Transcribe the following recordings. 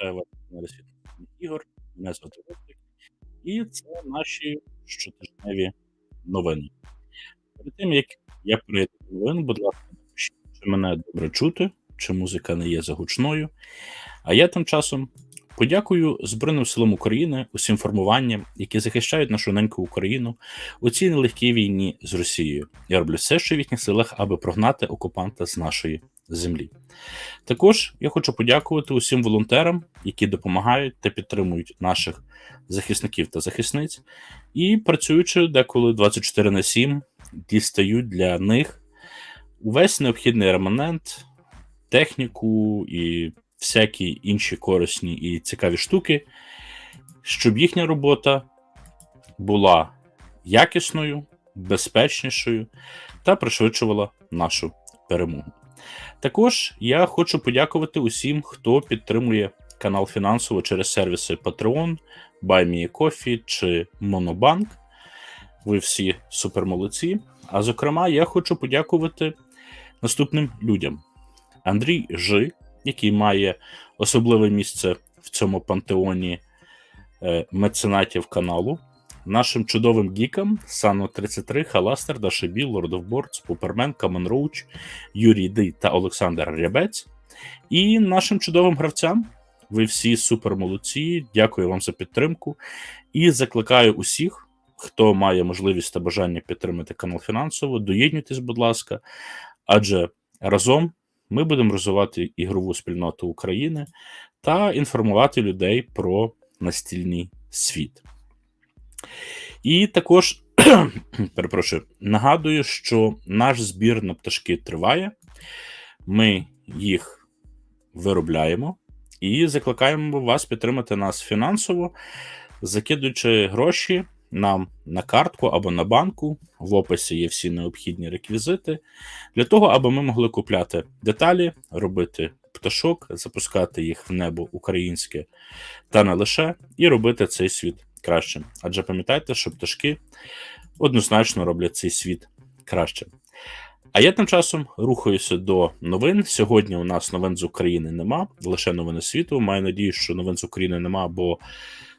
Вітаю вас на ресурсі ігор. Мене звати Віктор. І це наші щотижневі новини. Перед тим, як я перейду до новин, будь ласка, напишіть, чи мене добре чути, чи музика не є загучною. А я тим часом подякую Збройним силам України, усім формуванням, які захищають нашу неньку Україну у цій нелегкій війні з Росією. Я роблю все, що в їхніх силах, аби прогнати окупанта з нашої землі. Також я хочу подякувати усім волонтерам, які допомагають та підтримують наших захисників та захисниць, і працюючи деколи 24 на 7, дістають для них увесь необхідний реманент, техніку і всякі інші корисні і цікаві штуки, щоб їхня робота була якісною, безпечнішою та пришвидшувала нашу перемогу. Також я хочу подякувати усім, хто підтримує канал фінансово через сервіси Patreon, BuyMeACoffee чи Monobank. Ви всі супермолодці. А зокрема, я хочу подякувати наступним людям: Андрій Жи, який має особливе місце в цьому пантеоні е, меценатів каналу. Нашим чудовим гікам Сано 33, Халастер, Дашебі, Lord of Boards, Пупермен, Камен Роуч, Юрій Ди та Олександр Рябець. І нашим чудовим гравцям. Ви всі супер молодці. Дякую вам за підтримку. І закликаю усіх, хто має можливість та бажання підтримати канал фінансово, доєднуйтесь, будь ласка, адже разом ми будемо розвивати ігрову спільноту України та інформувати людей про настільний світ. І також перепрошую, нагадую, що наш збір на пташки триває. Ми їх виробляємо і закликаємо вас підтримати нас фінансово, закидуючи гроші нам на картку або на банку. В описі є всі необхідні реквізити для того, аби ми могли купляти деталі, робити пташок, запускати їх в небо українське та не лише, і робити цей світ кращим. Адже пам'ятайте, що пташки однозначно роблять цей світ кращим. А я тим часом рухаюся до новин. Сьогодні у нас новин з України нема, лише новини світу. Маю надію, що новин з України нема, бо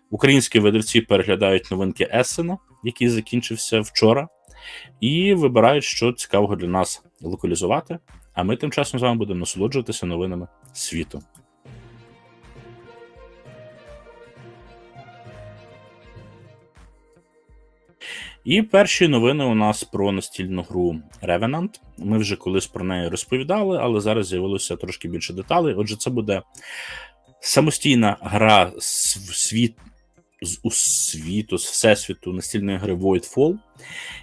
українські видавці переглядають новинки Есена, який закінчився вчора, і вибирають, що цікавого для нас локалізувати. А ми тим часом з вами будемо насолоджуватися новинами світу. І перші новини у нас про настільну гру Revenant. Ми вже колись про неї розповідали, але зараз з'явилося трошки більше деталей. Отже, це буде самостійна гра з світ з у світу, з всесвіту настільної гри Voidfall.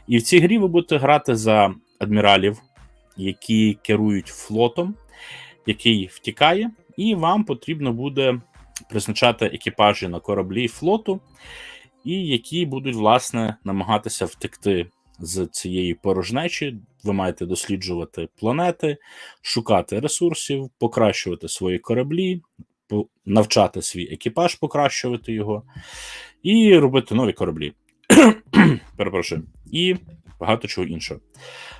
І в цій грі ви будете грати за адміралів, які керують флотом, який втікає, і вам потрібно буде призначати екіпажі на кораблі флоту і які будуть власне намагатися втекти з цієї порожнечі. Ви маєте досліджувати планети, шукати ресурсів, покращувати свої кораблі, навчати свій екіпаж, покращувати його, і робити нові кораблі. Перепрошую, і багато чого іншого.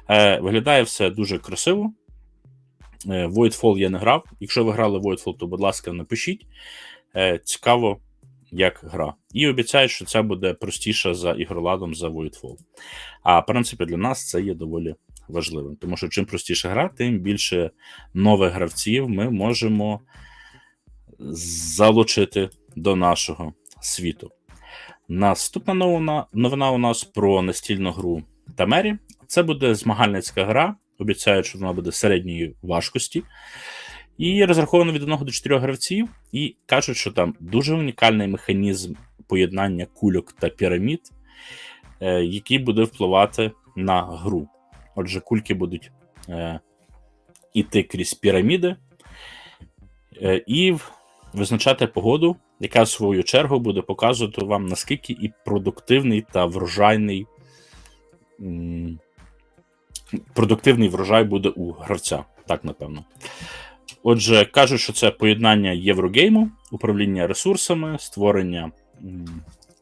Е, Виглядає все дуже красиво. Е, Voidfall я не грав. Якщо ви грали Voidfall, то, будь ласка, напишіть. Е, Цікаво, як гра. І обіцяють, що це буде простіше за ігроладом за Voidfall. А в принципі, для нас це є доволі важливим. Тому що чим простіше гра, тим більше нових гравців ми можемо залучити до нашого світу. Наступна новина, новина у нас про настільну гру Тамері. Це буде змагальницька гра. Обіцяють, що вона буде середньої важкості. І розраховано від 1 до 4 гравців, і кажуть, що там дуже унікальний механізм поєднання кульок та пірамід, е, який буде впливати на гру. Отже, кульки будуть е, іти крізь піраміди е, і визначати погоду, яка в свою чергу буде показувати вам, наскільки і продуктивний та врожайний. Продуктивний врожай буде у гравця, так напевно. Отже, кажуть, що це поєднання єврогейму, управління ресурсами, створення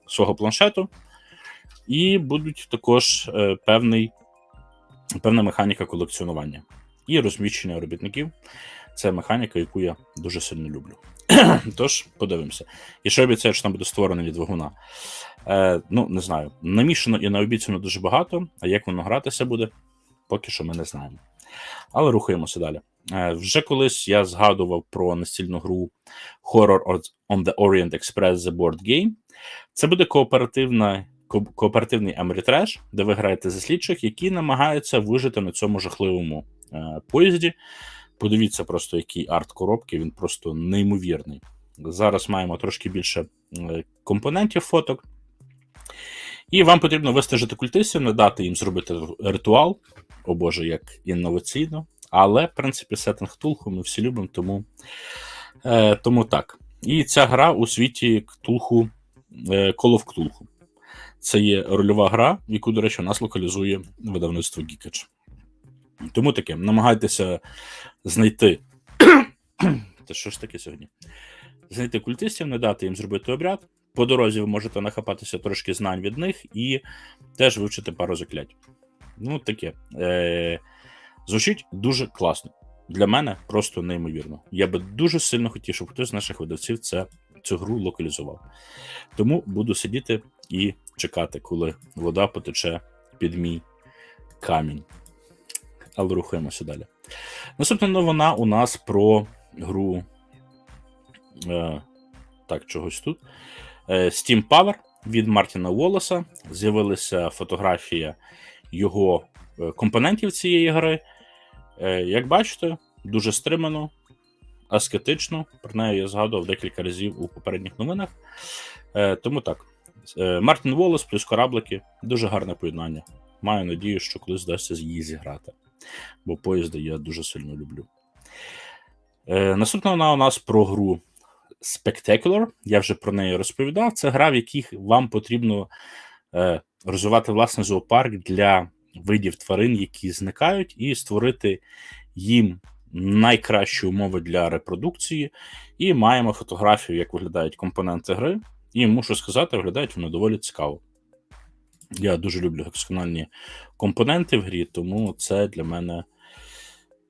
свого планшету, і будуть також е, певний, певна механіка колекціонування і розміщення робітників. Це механіка, яку я дуже сильно люблю. Тож, подивимося. І що обіцяє, що там буде створено від двигуна. Е, ну, не знаю. Намішано і наобіцяно дуже багато, а як воно гратися буде, поки що ми не знаємо. Але рухаємося далі. Е, вже колись я згадував про настільну гру Horror on the Orient Express The Board Game. Це буде кооперативна, ко- кооперативний Америтреш, де ви граєте за слідчих, які намагаються вижити на цьому жахливому е, поїзді. Подивіться просто, який арт коробки, він просто неймовірний. Зараз маємо трошки більше е, компонентів фоток. І вам потрібно вистежити культистів, не дати їм зробити ритуал. О Боже, як інноваційно. Але, в принципі, сеттинг Ктулху ми всі любимо, тому, е, тому так. І ця гра у світі Ктулху, е, of Ктулху. Це є рольова гра, яку, до речі, у нас локалізує видавництво Geekage. Тому таке, намагайтеся знайти. Та що ж таке сьогодні? Знайти культистів, не дати їм зробити обряд. По дорозі ви можете нахапатися трошки знань від них і теж вивчити пару заклять. Ну, таке. Е- Звучить дуже класно. Для мене просто неймовірно. Я би дуже сильно хотів, щоб хтось з наших видавців це, цю гру локалізував. Тому буду сидіти і чекати, коли вода потече під мій камінь. Але рухаємося далі. Наступна новина у нас про гру. Е, так, чогось тут. Е, Steam Power від Мартіна Уоллеса. З'явилася фотографія його е, компонентів цієї гри. Е, Як бачите, дуже стримано, аскетично. Про неї я згадував декілька разів у попередніх новинах. Е, Тому так. Е, Мартін Волос плюс кораблики дуже гарне поєднання. Маю надію, що колись вдасться її зіграти, бо поїзди я дуже сильно люблю. Наступна вона у нас про гру Spectacular. Я вже про неї розповідав. Це гра, в якій вам потрібно розвивати власне зоопарк для видів тварин, які зникають, і створити їм найкращі умови для репродукції. І маємо фотографію, як виглядають компоненти гри. І мушу сказати, виглядають вони доволі цікаво. Я дуже люблю гексагональні компоненти в грі, тому це для мене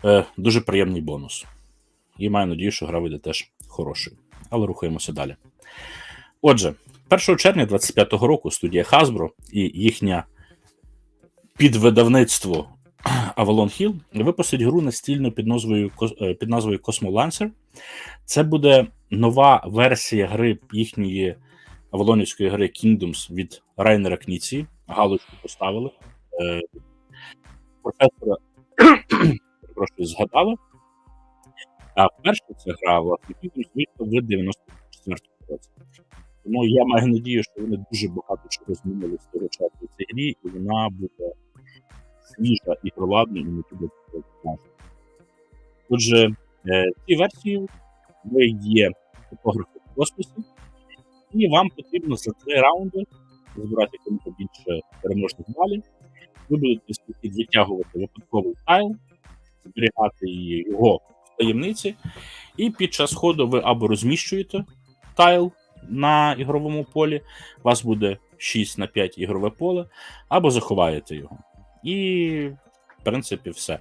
е, дуже приємний бонус. І маю надію, що гра вийде теж хорошою. Але рухаємося далі. Отже, 1 червня 25-го року студія Hasbro і їхня підвидавництво Avalon Hill випустить гру настільну під назвою, е, під назвою Cosmo Lancer. Це буде нова версія гри їхньої авалонівської гри Kingdoms від Райнера Кніці. Галочку поставили. Е, професора перепрошую, згадали. А перша ця гра, власне, Kingdoms в 94 році. Тому я маю надію, що вони дуже багато чого змінили з того часу в цій грі, і вона буде свіжа і проладна, і не буде класна. Отже, е, в цій версії є фотографи в космосі, і вам потрібно за три раунди збирати якомога більше переможних балів. Ви будете витягувати випадковий тайл, зберігати його в таємниці, і під час ходу ви або розміщуєте тайл на ігровому полі, у вас буде 6 на 5 ігрове поле, або заховаєте його. І, в принципі, все.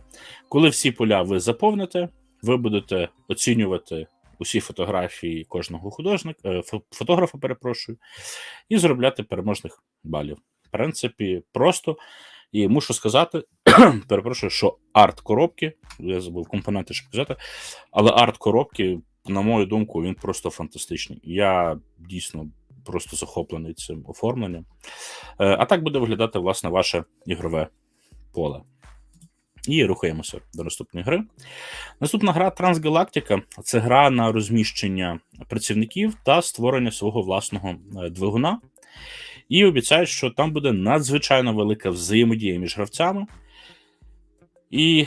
Коли всі поля ви заповните, ви будете оцінювати усі фотографії кожного художника, е, фотографа, перепрошую, і заробляти переможних балів. В принципі, просто. І мушу сказати, перепрошую, що арт коробки, я забув компоненти, щоб казати, але арт коробки, на мою думку, він просто фантастичний. Я дійсно просто захоплений цим оформленням. Е, А так буде виглядати, власне, ваше ігрове поле. І рухаємося до наступної гри. Наступна гра Трансгалактика це гра на розміщення працівників та створення свого власного е, двигуна. І обіцяють, що там буде надзвичайно велика взаємодія між гравцями. І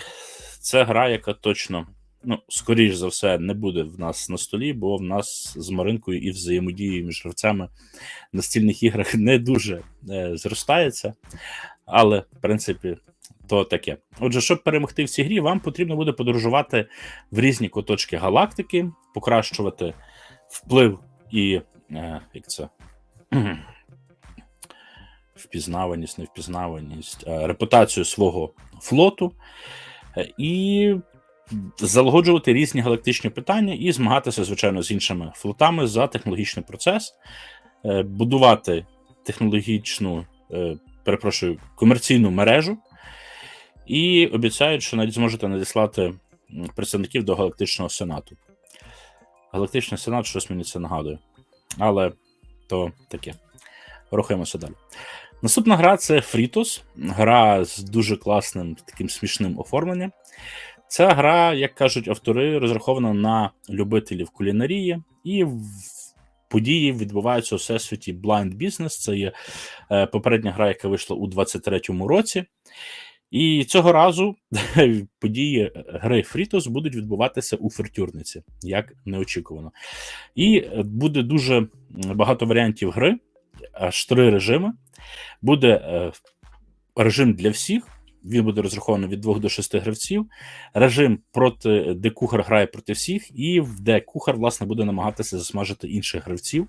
це гра, яка точно, ну, скоріш за все, не буде в нас на столі, бо в нас з Маринкою і взаємодії між гравцями в настільних іграх не дуже е, зростається. Але, в принципі, то таке. Отже, щоб перемогти в цій грі, вам потрібно буде подорожувати в різні куточки галактики, покращувати вплив і е, як це. Впізнаваність, невпізнаваність, е, репутацію свого флоту. Е, І залагоджувати різні галактичні питання і змагатися, звичайно, з іншими флотами за технологічний процес, е, будувати технологічну, е, перепрошую, комерційну мережу, і обіцяють, що навіть зможете надіслати представників до Галактичного Сенату. Галактичний Сенат щось мені це нагадує. Але то таке. Рухаємося далі. Наступна гра це Фрітос, гра з дуже класним таким смішним оформленням. Ця гра, як кажуть автори, розрахована на любителів кулінарії, і події відбуваються у всесвіті Blind Business. Це є е, попередня гра, яка вийшла у 23-му році. І цього разу події гри Фрітос будуть відбуватися у фертюрниці, як неочікувано. І буде дуже багато варіантів гри, аж три режими. Буде е, режим для всіх. Він буде розрахований від 2 до 6 гравців. Режим, проти, де кухар грає проти всіх, і де кухар, власне, буде намагатися засмажити інших гравців.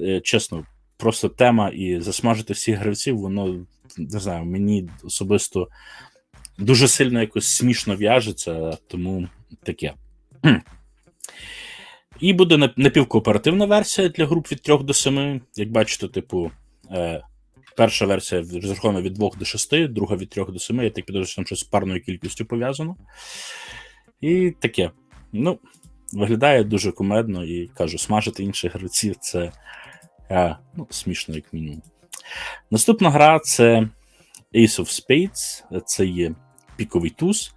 Е, Чесно, просто тема і засмажити всіх гравців, воно не знаю, мені особисто дуже сильно якось смішно в'яжеться, тому таке. І буде напівкооперативна версія для груп від 3 до 7. Як бачите, типу, е, перша версія розрахована від 2 до 6, друга від 3 до 7. Я так підозрюю, що там щось з парною кількістю пов'язано. І таке. Ну, виглядає дуже кумедно і кажу, смажити інших гравців це ну, смішно, як мінімум. Наступна гра це Ace of Spades, це є піковий туз.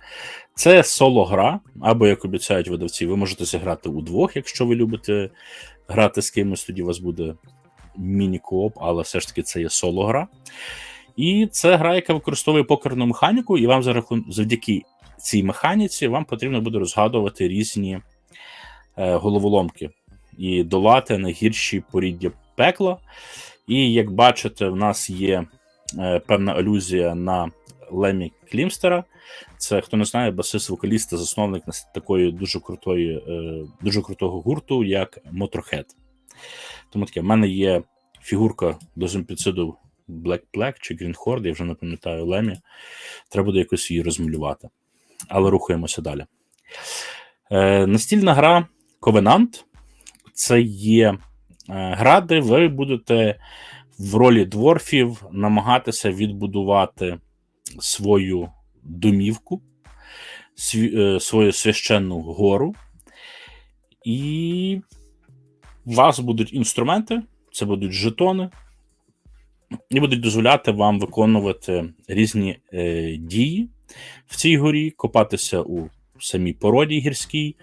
Це соло-гра, або, як обіцяють видавці, ви можете зіграти удвох, якщо ви любите грати з кимось, тоді у вас буде міні-кооп, але все ж таки це є соло-гра. І це гра, яка використовує покерну механіку, і вам за завдяки цій механіці вам потрібно буде розгадувати різні е, головоломки і долати найгірші поріддя пекла. І як бачите, в нас є е, певна алюзія на Лемі Клімстера. Це хто не знає, басист вокаліст засновник такої дуже крутої, е, дуже крутого гурту, як Motorhead. Тому таке, в мене є фігурка до зимпіциду Black Black чи Green Horde, я вже не пам'ятаю Лемі. Треба буде якось її розмалювати. Але рухаємося далі. Е, настільна гра Covenant. Це є е, гра, де ви будете в ролі дворфів намагатися відбудувати свою домівку, е, свою священну гору. І у вас будуть інструменти, це будуть жетони, і будуть дозволяти вам виконувати різні е, дії в цій горі, копатися у самій породі гірській,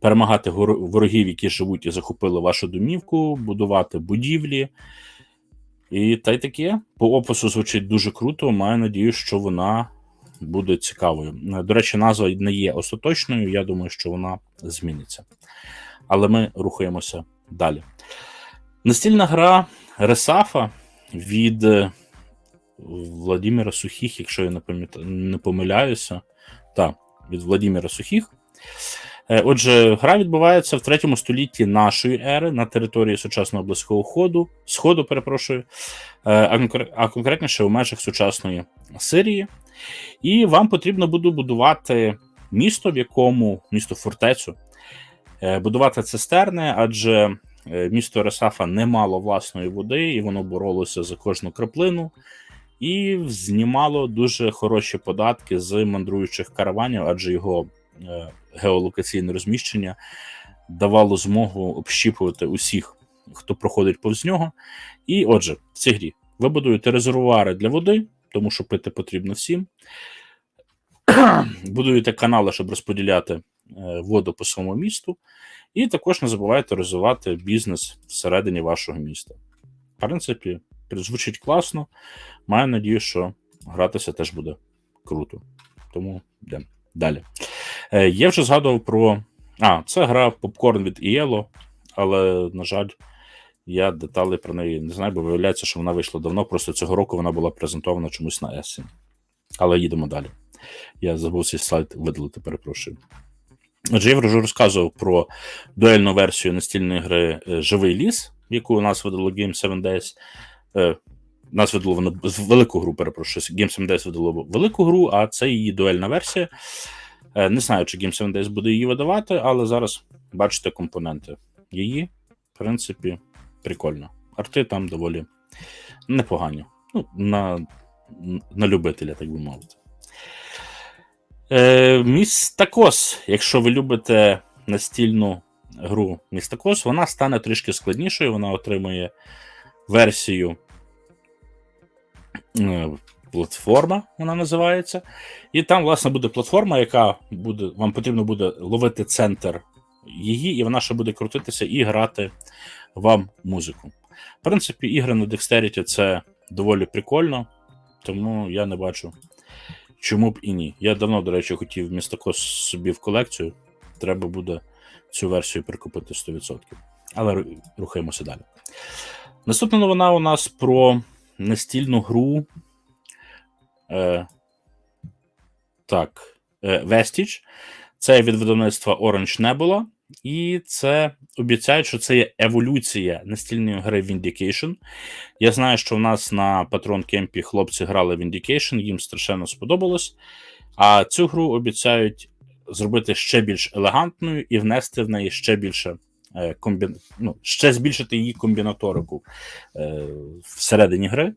перемагати ворогів, які живуть і захопили вашу домівку, будувати будівлі. І та й таке. По опису звучить дуже круто. Маю надію, що вона буде цікавою. До речі, назва не є остаточною. Я думаю, що вона зміниться. Але ми рухаємося далі. Настільна гра Ресафа від е, Владимира Сухих, якщо я не, помиляюся. Так, від Владимира Сухих. Е, Отже, гра відбувається в третьому столітті нашої ери на території сучасного близького ходу, сходу, перепрошую, е, а конкретніше у межах сучасної Сирії. І вам потрібно буде будувати місто, в якому місто фортецю, е, будувати цистерни, адже місто Ресафа не мало власної води, і воно боролося за кожну краплину. І знімало дуже хороші податки з мандруючих караванів, адже його геолокаційне розміщення давало змогу общіпувати усіх, хто проходить повз нього. І отже, в цій грі ви будуєте резервуари для води, тому що пити потрібно всім. Будуєте канали, щоб розподіляти е, воду по своєму місту, і також не забувайте розвивати бізнес всередині вашого міста. В принципі, звучить класно. Маю надію, що гратися теж буде круто. Тому йдемо далі. Е, я вже згадував про. А, це гра Popcorn від ELO, але, на жаль, я деталей про неї не знаю, бо виявляється, що вона вийшла давно. Просто цього року вона була презентована чомусь на Essen. Але їдемо далі. Я забув цей слайд видалити, перепрошую. Отже, я вже розказував про дуельну версію настільної гри е, Живий ліс, яку у нас видало Game 7 Days. Е, Нас видало воно велику гру, перепрошую. Game 7 Days видало велику гру, а це її дуельна версія. Е, Не знаю, чи Game 7 Days буде її видавати, але зараз бачите компоненти. Її, в принципі, прикольно. Арти там доволі непогані. Ну, на, на любителя, так би мовити. Е, Містакос, якщо ви любите настільну гру Містакос, вона стане трішки складнішою, вона отримує версію е, платформа, вона називається. І там, власне, буде платформа, яка буде, вам потрібно буде ловити центр її, і вона ще буде крутитися і грати вам музику. В принципі, ігри на Dexterity це доволі прикольно, тому я не бачу, чому б і ні. Я давно, до речі, хотів містакос собі в колекцію. Треба буде цю версію прикупити 100%. Але рухаємося далі. Наступна новина у нас про настільну гру. Е, так, Vestige. Це від видавництва Orange Nebula. І це обіцяють, що це є еволюція настільної гри Vindication. Я знаю, що в нас на Патрон Кемпі хлопці грали Vindication, їм страшенно сподобалось. А цю гру обіцяють зробити ще більш елегантною і внести в неї ще більше е, комбі... ну, ще збільшити її комбінаторику е, всередині гри.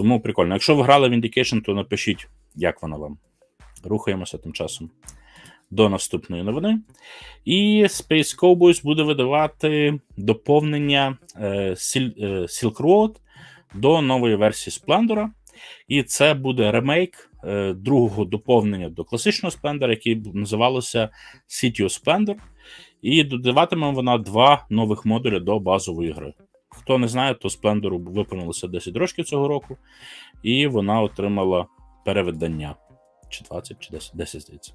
Тому прикольно. Якщо ви грали Vindication, то напишіть, як вона вам. Рухаємося тим часом до наступної новини. І Space Cowboys буде видавати доповнення е, е, Silk Road до нової версії Splendor. І це буде ремейк е, другого доповнення до класичного Splendor, який називалося City of Splendor. І додаватиме вона два нових модулі до базової гри. Хто не знає, то Splendor виповнилося 10 років цього року, і вона отримала перевидання. Чи 20, чи 10, 10 здається.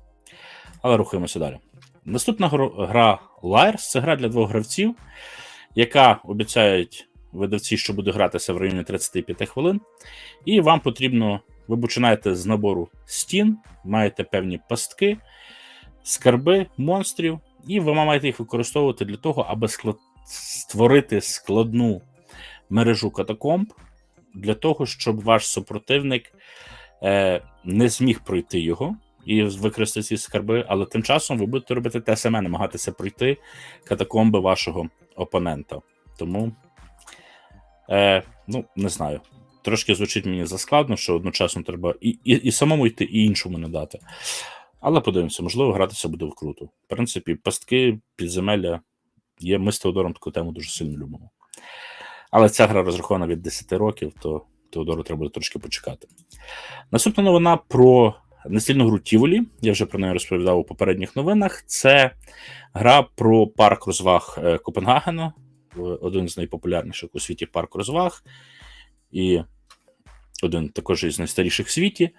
Але рухаємося далі. Наступна гра Liars це гра для двох гравців, яка обіцяють видавці, що буде гратися в районі 35 хвилин. І вам потрібно, ви починаєте з набору стін, маєте певні пастки, скарби, монстрів, і ви маєте їх використовувати для того, аби склад... створити складну мережу катакомб, для того, щоб ваш супротивник е, не зміг пройти його і використати ці скарби, але тим часом ви будете робити те саме, намагатися пройти катакомби вашого опонента. Тому, е, ну, не знаю. Трошки звучить мені заскладно, що одночасно треба і, і, і самому йти, і іншому не дати. Але подивимося, можливо, гратися буде круто. В принципі, пастки, підземелля є. Ми з Теодором таку тему дуже сильно любимо. Але ця гра розрахована від 10 років, то Теодору треба буде трошки почекати. Наступна новина про настільну гру Тіволі. Я вже про неї розповідав у попередніх новинах. Це гра про парк розваг е, Копенгагена, один з найпопулярніших у світі парк розваг, і один також із найстаріших в світі.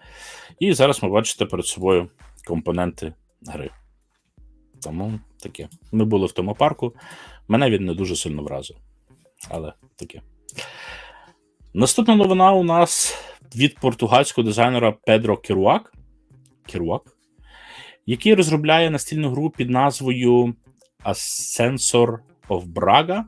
І зараз ми бачите перед собою компоненти гри. Тому таке. Ми були в тому парку. Мене він не дуже сильно вразив. Але таке. Наступна новина у нас від португальського дизайнера Педро Керуак, Керуак який розробляє настільну гру під назвою Ascensor of Braga.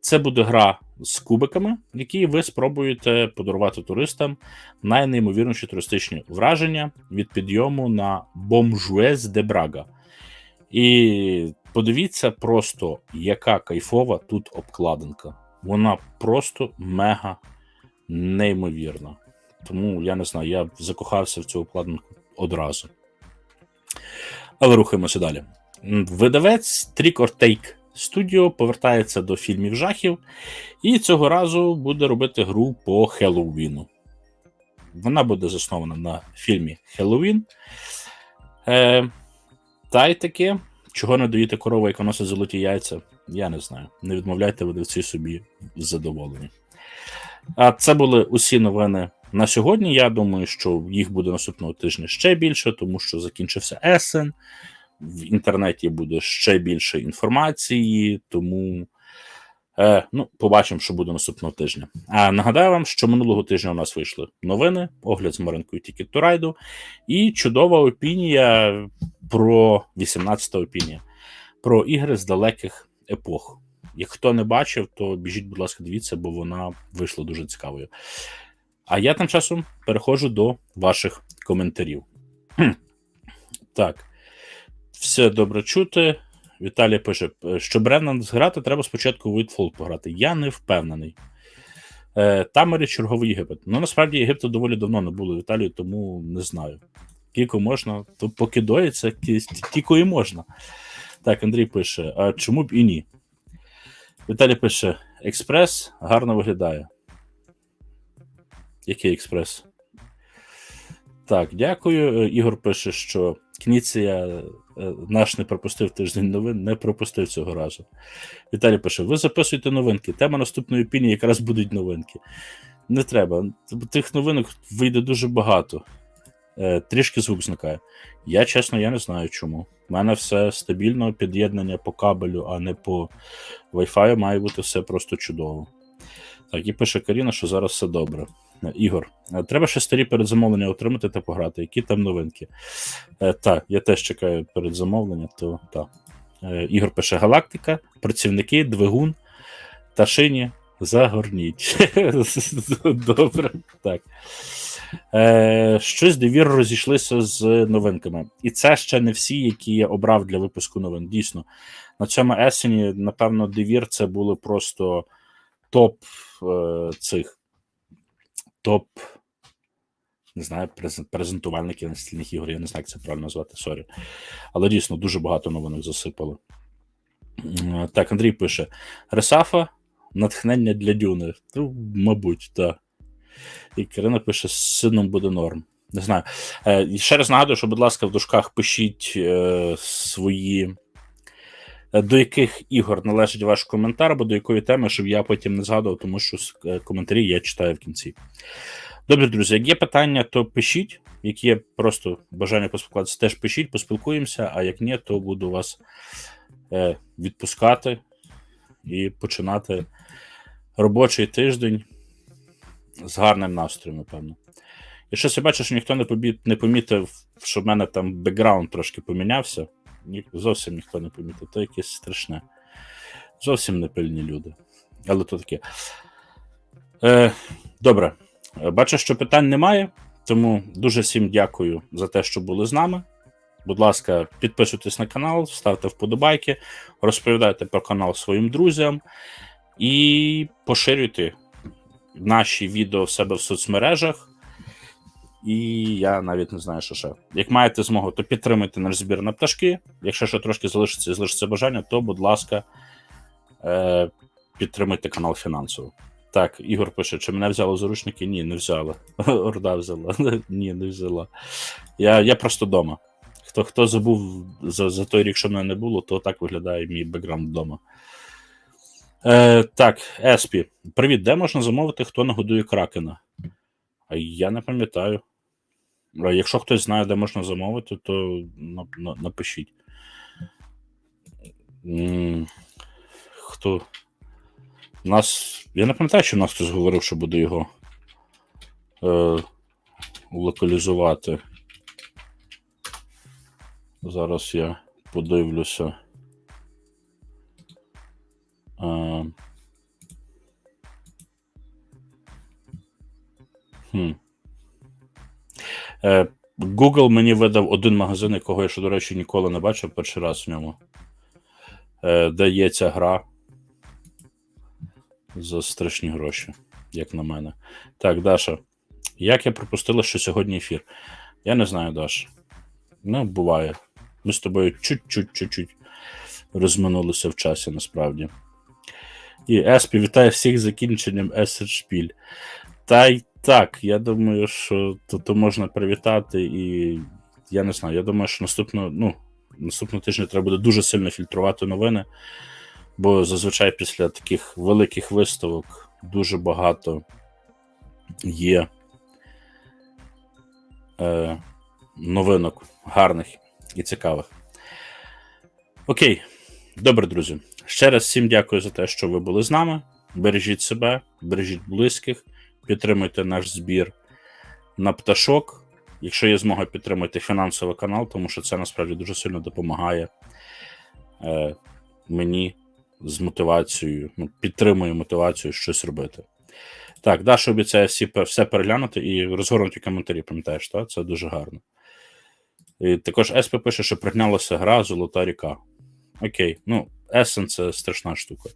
Це буде гра з кубиками, які ви спробуєте подарувати туристам найнеймовірніші туристичні враження від підйому на Бомжуез де Брага. І подивіться просто, яка кайфова тут обкладинка. Вона просто мега неймовірна. Тому я не знаю, я закохався в цю обкладинку одразу. Але рухаємося далі. Видавець Trick or Take Studio повертається до фільмів жахів, і цього разу буде робити гру по Хеллоуіну. Вона буде заснована на фільмі Хеллоуін. Е, та чого не доїти корова, яка носить золоті яйця, я не знаю. Не відмовляйте видавці собі задоволені. А це були усі новини на сьогодні. Я думаю, що їх буде наступного тижня ще більше, тому що закінчився есен. В інтернеті буде ще більше інформації, тому е, ну, побачимо, що буде наступного тижня. А нагадаю вам, що минулого тижня у нас вийшли новини, огляд з Маринкою to Ride і чудова опінія про 18-та опінія про ігри з далеких епох. Як хто не бачив, то біжіть, будь ласка, дивіться, бо вона вийшла дуже цікавою. А я тим часом переходжу до ваших коментарів. Так. Все добре чути. Віталій пише, що Бреннан зграти, треба спочатку у Войтфол пограти. Я не впевнений. Е, Тамері черговий Єгипет. Ну, насправді Єгипту доволі давно не було в Італії, тому не знаю. Кілько можна, то поки доїться, тільки і можна. Так, Андрій пише: а чому б і ні? Віталій пише: Експрес гарно виглядає. Який експрес? Так, дякую. Е, Ігор пише, що Кніція е, наш не пропустив тиждень новин, не пропустив цього разу. Віталій пише: ви записуєте новинки. Тема наступної піні якраз будуть новинки. Не треба. Тих новинок вийде дуже багато. Е, Трішки звук зникає. Я, чесно, я не знаю чому. У мене все стабільно, під'єднання по кабелю, а не по Wi-Fi має бути все просто чудово. Так, і пише Каріна, що зараз все добре. Е, Ігор, е, треба ще старі передзамовлення отримати та пограти. Які там новинки? Е, Так, я теж чекаю передзамовлення, то так. Ігор пише: Галактика, працівники, двигун, Ташині, загорніть. Добре. Так. Е, Щось довір розійшлися з новинками. І це ще не всі, які я обрав для випуску новин. Дійсно, на цьому есені, напевно, довір це були просто топ е, цих топ. Не знаю, презентувальники настільних ігор, я не знаю, як це правильно назвати, сорі. Але дійсно дуже багато новинок засипали. Так, Андрій пише: Ресафа, натхнення для Дюни. Ну, мабуть, так. І Кирина пише: з сином буде норм. Не знаю. Е, Ще раз нагадую, що, будь ласка, в дужках пишіть е, свої. До яких ігор належить ваш коментар, або до якої теми, щоб я потім не згадував, тому що е, коментарі я читаю в кінці. Добре, друзі, як є питання, то пишіть. Як є просто бажання поспілкуватися, теж пишіть, поспілкуємося, а як ні, то буду вас е, відпускати і починати робочий тиждень з гарним настроєм, напевно. Щось я бачу, що ніхто не помітив, що в мене там бекграунд трошки помінявся. Ні, зовсім ніхто не помітив, то якесь страшне. Зовсім не пильні люди. Але то таке. Е, Добре. Бачу, що питань немає, тому дуже всім дякую за те, що були з нами. Будь ласка, підписуйтесь на канал, ставте вподобайки, розповідайте про канал своїм друзям і поширюйте наші відео в себе в соцмережах. І я навіть не знаю, що ще. Як маєте змогу, то підтримайте наш збір на пташки. Якщо ще трошки залишиться і залишиться бажання, то, будь ласка, е- підтримуйте канал фінансово. Так, Ігор пише: чи мене взяли заручники? Ні, не взяли. Орда взяла. Ні, не взяла. Я я просто вдома. Хто хто забув за за той рік, що мене не було, то так виглядає мій бекграунд вдома. Е, Так, Еспі. Привіт, де можна замовити, хто нагодує кракена? А я не пам'ятаю. Якщо хтось знає, де можна замовити, то напишіть. Хто? Нас. Я не пам'ятаю, що в нас хтось говорив, що буде його е, локалізувати. Зараз я подивлюся. Е, хм. Е, Google мені видав один магазин, якого я ще, до речі, ніколи не бачив перший раз в ньому. Е, Де є ця гра за страшні гроші, як на мене. Так, Даша. Як я пропустила, що сьогодні ефір? Я не знаю, Даша. Ну, буває. Ми з тобою чуть-чуть чуть-чуть розминулися в часі, насправді. І Еспі вітає всіх з закінченням Есершпіль. Та й так, я думаю, що то, можна привітати, і я не знаю. Я думаю, що наступного ну, наступного тижня треба буде дуже сильно фільтрувати новини, бо зазвичай після таких великих виставок дуже багато є е, новинок гарних і цікавих. Окей, добре, друзі. Ще раз всім дякую за те, що ви були з нами. Бережіть себе, бережіть близьких підтримуйте наш збір на пташок. Якщо є змога, підтримуйте фінансовий канал, тому що це насправді дуже сильно допомагає е, мені з мотивацією, ну, підтримує мотивацію щось робити. Так, Даша обіцяє всі, все переглянути і розгорнуті коментарі, пам'ятаєш, так? це дуже гарно. І також СП пише, що пригнялася гра Золота ріка. Окей, ну, Essence це страшна штука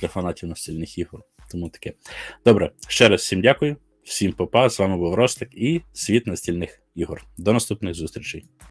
для фанатів настільних ігор. Тому таке. Добре, ще раз всім дякую, всім попа. З вами був Ростик і світ настільних ігор. До наступних зустрічей.